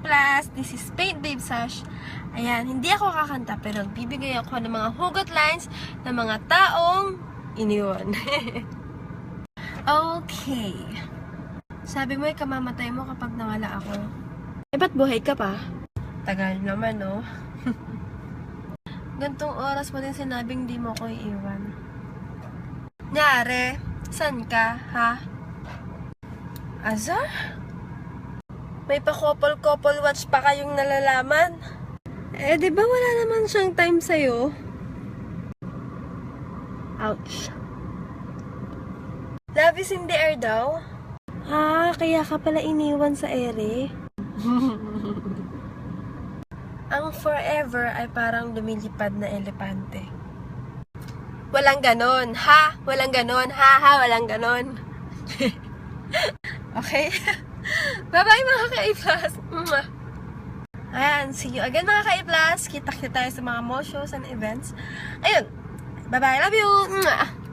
ka-A+, this is Paint Babe Sash. Ayan, hindi ako kakanta, pero bibigay ako ng mga hugot lines ng mga taong iniwan. okay. Sabi mo, kamamatay mo kapag nawala ako. Eh, ba't buhay ka pa? Tagal naman, no? Gantong oras mo din sinabing di mo ko iiwan. Nyare, san ka, ha? Azar? May pa-couple-couple watch pa kayong nalalaman? Eh, di ba wala naman siyang time sa'yo? Ouch. Love is in the air daw? Ah, kaya ka pala iniwan sa ere? Ang forever ay parang lumilipad na elepante. Walang ganon, ha? Walang ganon, ha? Ha? Walang ganon. okay? Bye-bye mga ka-A+. Mwah. Ayan, see you again mga ka-A+. Kita-kita tayo sa mga mo shows and events. Ayun. Bye-bye. Love you. Mwah.